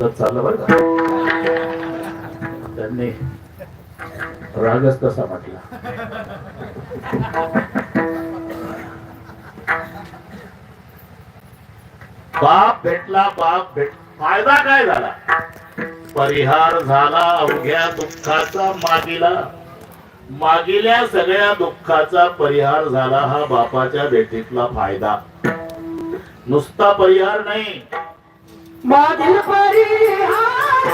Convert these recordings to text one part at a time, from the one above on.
सुद्धा चाललं बरं का? त्यांनी रागच तसा म्हटला. बाप भेटला बाप भेट फायदा काय झाला? परिहार झाला अवघ्या दुःखाचा मागिला. मागिल्या सगळ्या दुःखाचा परिहार झाला हा बापाच्या भेटीतला फायदा. नुसता परिहार नाही मागील परिहार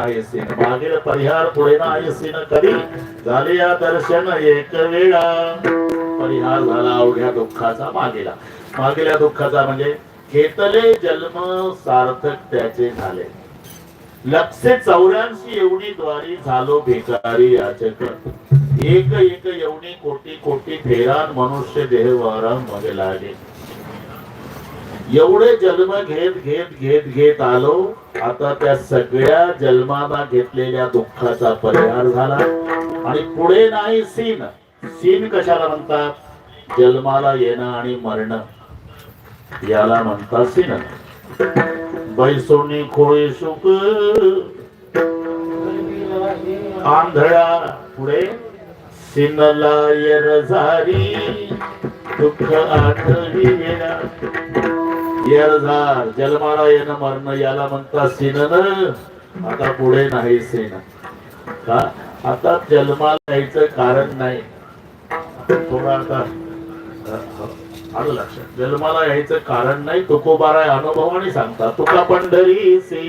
नाही मागील परिहार पुढे नाही सीन कधी? झाले या दर्शन एक वेळा. परिहार झाला अवघ्या दुःखाचा मागेला. मागेल्या दुःखाचा म्हणजे घेतले जन्म सार्थक त्याचे झाले. लक्षे चौऱ्याऐंशी एवढी द्वारी झालो भिकारी याचक. एक एक एवढी कोटी कोटी फेरान मनुष्य देह वारा मध्ये लागे एवढे जन्म घेत घेत घेत घेत आलो आता त्या सगळ्या जन्माला घेतलेल्या दुःखाचा परिहार झाला. आणि पुढे नाही सीन. सीन कशाला म्हणतात? जन्माला येणं आणि मरण. याला म्हणतात सीन. बैसोनी खोळी सुख. आंधळा. पुढे सिनला येरझारी दुःख आठवी येणा येरझार येणं मरण याला म्हणतात सिनन. आता पुढे नाही सीन का? आता जन्माला यायचं कारण नाही. थोडा आता हो, आलं लक्षात. जन्माला यायचं कारण नाही तुकोबाराय अनुभवाने सांगता तुका पंढरी से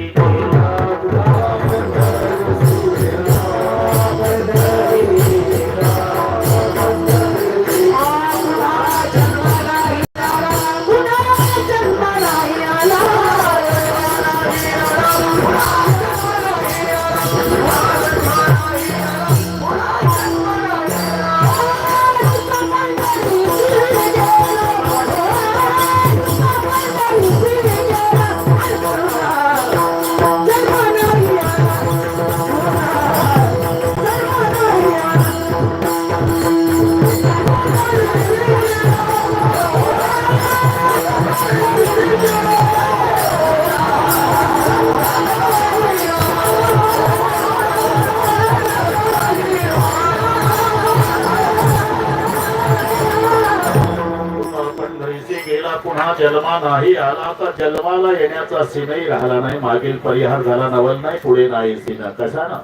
हा जन्मा नाही आला आता जन्माला येण्याचा सिनही राहिला नाही. मागील परिहार झाला नवल नाही पुढे नाही सीन. कशानं?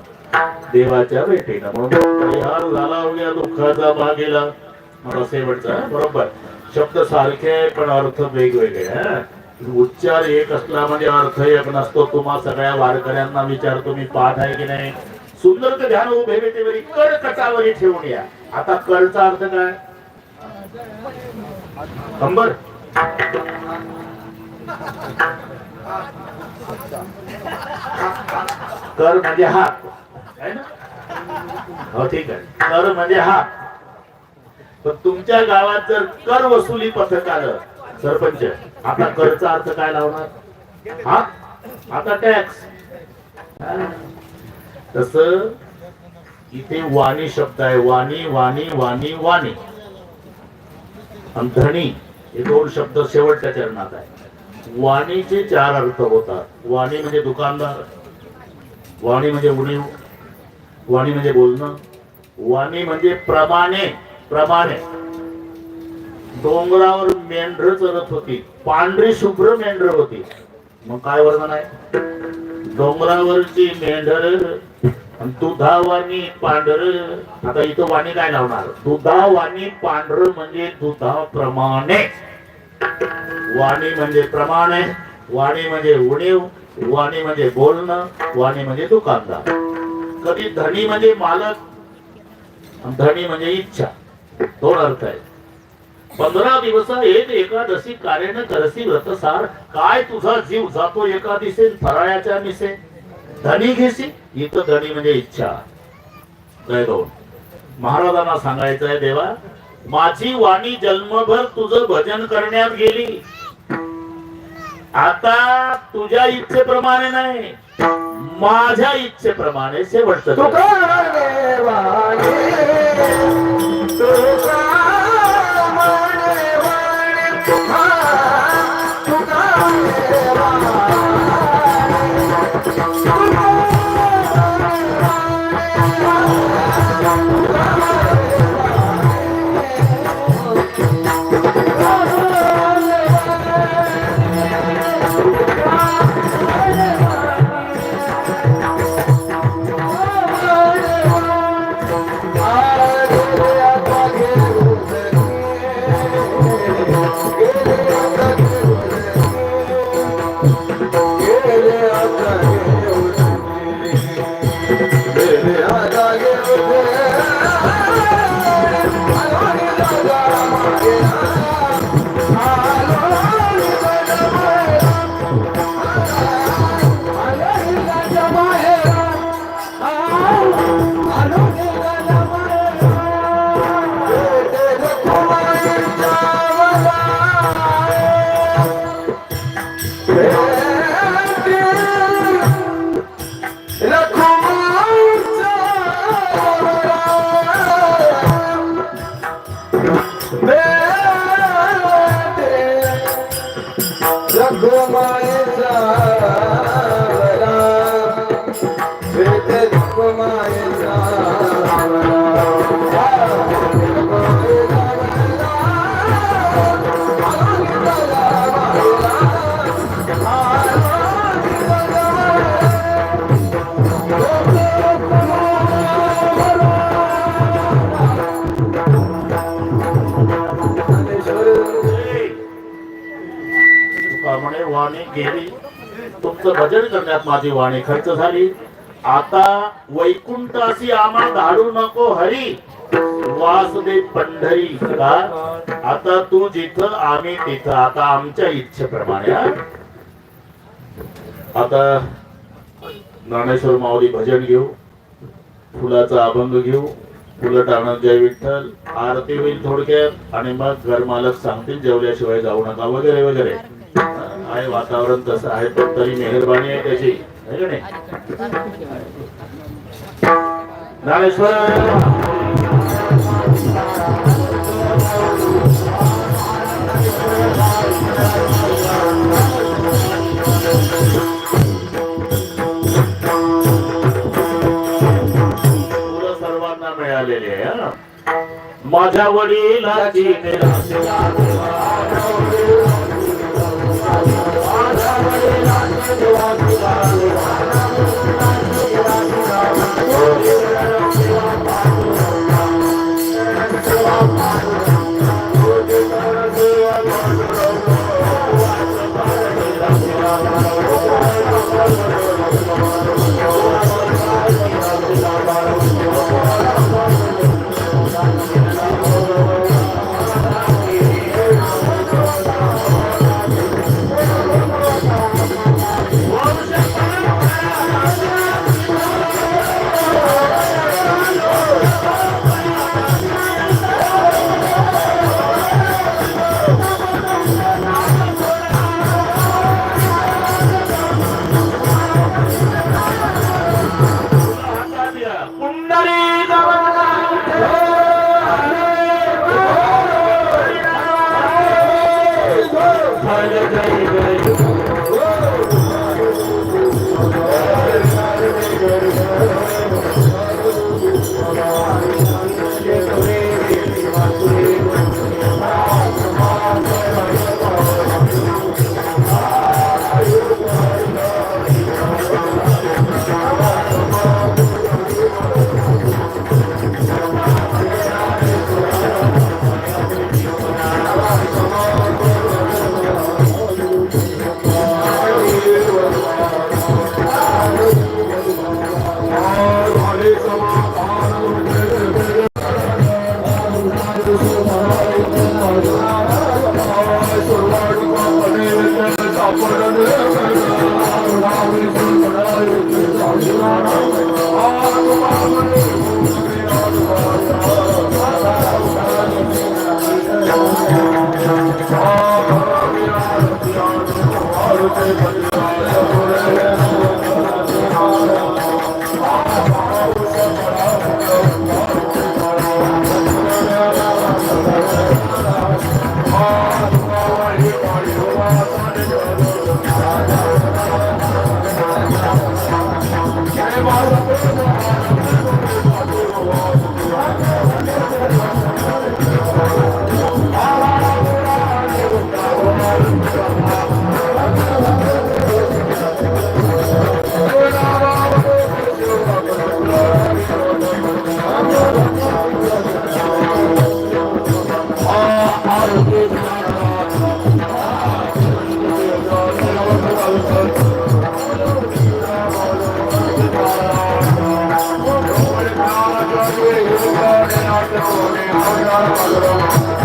देवाच्या भेटीनं. म्हणून परिहार झाला उद्या दुःखाचा मागेला मला शेवटचा बरोबर. शब्द सारखे पण अर्थ वेगवेगळे उच्चार एक असला म्हणजे अर्थ एक नसतो. तुम्हा सगळ्या वारकऱ्यांना विचारतो मी पाठ आहे की नाही? सुंदर तर ध्यान उभे वेळी कड कटावरी ठेवून या. आता कडचा अर्थ काय? कंबर कर म्हणजे हात हो ठीक आहे. कर म्हणजे हात पण तुमच्या गावात जर कर वसुली पथक आलं सरपंच आता करचा अर्थ काय लावणार? हा? आता टॅक्स तस इथे वाणी शब्द आहे. वाणी वाणी वाणी वाणी. आणि धनी. हे दोन शब्द शेवटच्या चरणात आहे वाणीचे चार अर्थ होतात. वाणी म्हणजे दुकानदार वाणी म्हणजे उणीव वाणी म्हणजे बोलणं वाणी म्हणजे प्रमाणे प्रमाणे. डोंगरावर मेंढर चरत होती. पांढरी शुभ्र मेंढर होती. मग काय वर्णन आहे? डोंगरावरची मेंढर दुधावाणी पांढर. आता इथं वाणी काय लावणार? दुधावाणी पांढर म्हणजे दुधाप्रमाणे. वाणी म्हणजे प्रमाण आहे वाणी म्हणजे उणीव वाणी म्हणजे बोलणं वाणी म्हणजे दुकानदार. कधी धनी म्हणजे मालक धनी म्हणजे इच्छा. दोन अर्थ आहे पंधरा दिवस एक एकादशी कार्याने करसी व्रतसार काय तुझा जीव जातो एका फराळ्याच्या मिसे धनी घेसी इथं धनी म्हणजे इच्छा. जय दोन? महाराजांना सांगायचं आहे देवा माझी वाणी जन्मभर तुझं भजन करण्यात गेली. आता तुझ्या इच्छेप्रमाणे नाही माझ्या इच्छेप्रमाणे शेवटचं तुका करण्यात माझी वाणी खर्च झाली. आता वैकुंठाशी आम्हा धाडू नको हरी. वासुदेव पंढरी का आता तू जिथं आम्ही तिथं. आता आमच्या इच्छेप्रमाणे आता ज्ञानेश्वर माऊली भजन घेऊ. फुलाचा अभंग घेऊ. फुलं टाणत जय विठ्ठल. आरती होईल थोडक्यात. आणि मग घर मालक सांगतील जेवल्याशिवाय जाऊ नका. वगैरे वगैरे. आहे वातावरण तसं आहे पण तरी मेहरबानी आहे त्याची. नाही? सर्वांना मिळालेली आहे माझ्या वडिलाची Thank you.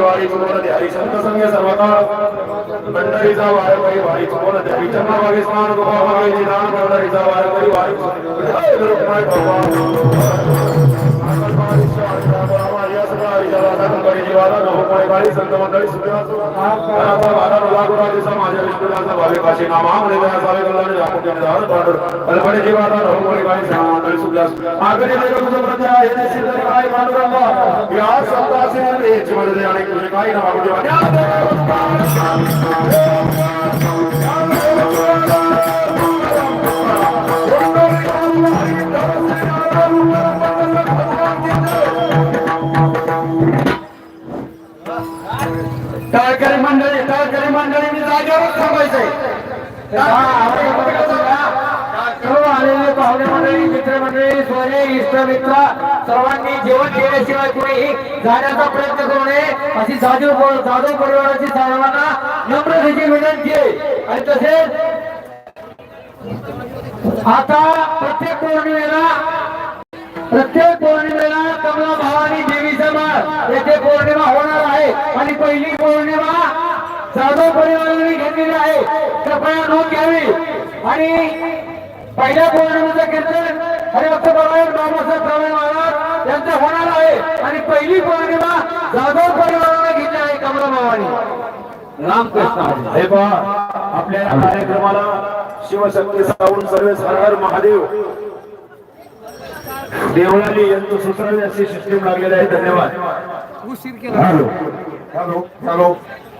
वारी चुकवून द्यावी चंद्रभागे स्नान गोपामागे निदान मंडळीचा वारकरी वारी संत मंडळी माझ्या विष्णुदाचा भावे काशी नामा म्हणे त्या सावे कल्याण आपण निदान पांडुर कल्पने जीवाला नवकोळी आणि तुझे काही नामा सर्व आलेले पाहुणे मंडळी सोने सर्वांनी जेवण केल्याशिवाय जाण्याचा प्रयत्न करू नये अशी जाधव जाधव परिवाराची सर्वांना नम्रतेची विनंती आहे आणि तसेच आता प्रत्येक पौर्णिमेला प्रत्येक पौर्णिमेला कमला भावानी देवीचा माळ येथे पौर्णिमा होणार आहे. आणि पहिली पौर्णिमा जाधव परिवाराने घेतलेली आहे. कृपया नोंद घ्यावी. आणि पहिल्या पौर्णिमेचं कीर्तन हरिभक्त परायण बाबासाहेब प्रवीण महाराज यांचं होणार आहे. आणि पहिली पौर्णिमा जाधव परिवाराने घेतली आहे कमला भवानी रामकृष्ण. हे पहा आपल्या या कार्यक्रमाला शिवशक्ती सावून सर्वे हर महादेव. देवळाली यंत्र सुचवले अशी सिस्टीम लागलेली आहे. धन्यवाद. हॅलो. हॅलो. हॅलो.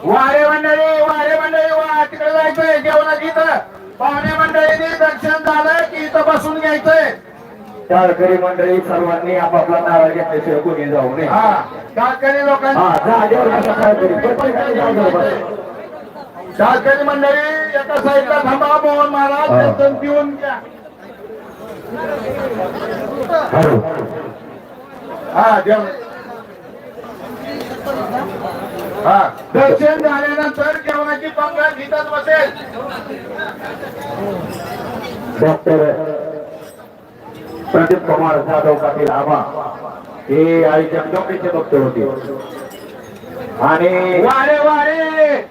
वारे मंडळी वारे मंडळी वा तिकडे जायचंय जेवणाची इथं. पाहुणे मंडळीने दर्शन झालं की इथं बसून घ्यायचंय. टाळकरी मंडळी सर्वांनी आपापला नारळ घेतल्याशिवाय कोणी जाऊ नये. हा टाळकरी लोकांनी हा जागेवर बसा टाळकरी प्रत्येकाने जागेवर बसा. टाळकरी मंडळी एका साईडला थांबा मोहन महाराज. दर्शन पिऊन घ्या. हा जेवण. दर्शन झाल्यानंतर जेवणाची पंगत इथंच बसेल. डॉक्टर प्रदीप कुमार जाधव पाटील आबा. हे आई जगदंबेचे भक्त होते. आणि वारे वारे!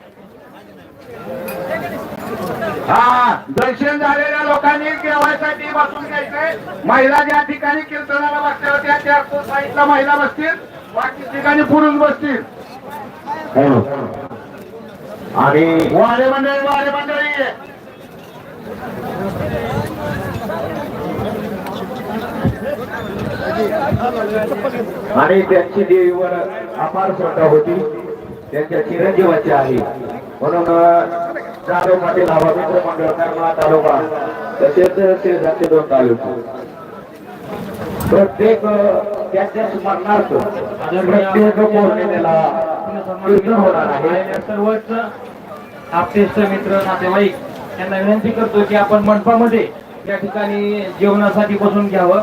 हा दर्शन झालेल्या लोकांनी जेवायसाठी बसून घ्यायचंय महिला ज्या ठिकाणी कीर्तनाला बसल्या होत्या त्या साईडला महिला बसतील. बाकी ठिकाणी पुरुष बसतील. आणि वारे मंडळी वारे मंडळी. आणि त्यांची देवीवर अपार श्रद्धा होती त्यांच्या चिरंजीवाची आहे. म्हणून जाधव पाटील हवा मित्र मंडळ करमाळा तालुका. तसेच शेजारचे दोन तालुके. प्रत्येक त्यांच्या स्मरणार्थ प्रत्येक पौर्णिमेला कीर्तन होणार आहे. सर्वच आपतेष्ट मित्र नातेवाईक यांना विनंती करतो की आपण मंडपामध्ये या ठिकाणी जेवणासाठी बसून घ्यावं.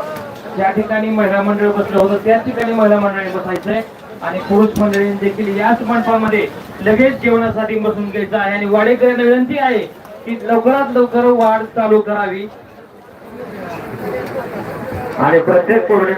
ज्या ठिकाणी महिला मंडळ बसलं होतं त्याच ठिकाणी महिला मंडळी बसायचंय. आणि पुरुष मंडळी देखील याच मंडपामध्ये लगेच जेवणासाठी बसून घ्यायचं आहे. आणि वाडेकऱ्यांना विनंती आहे की लवकरात लवकर वाढ चालू करावी. आणि प्रत्येक कोरडे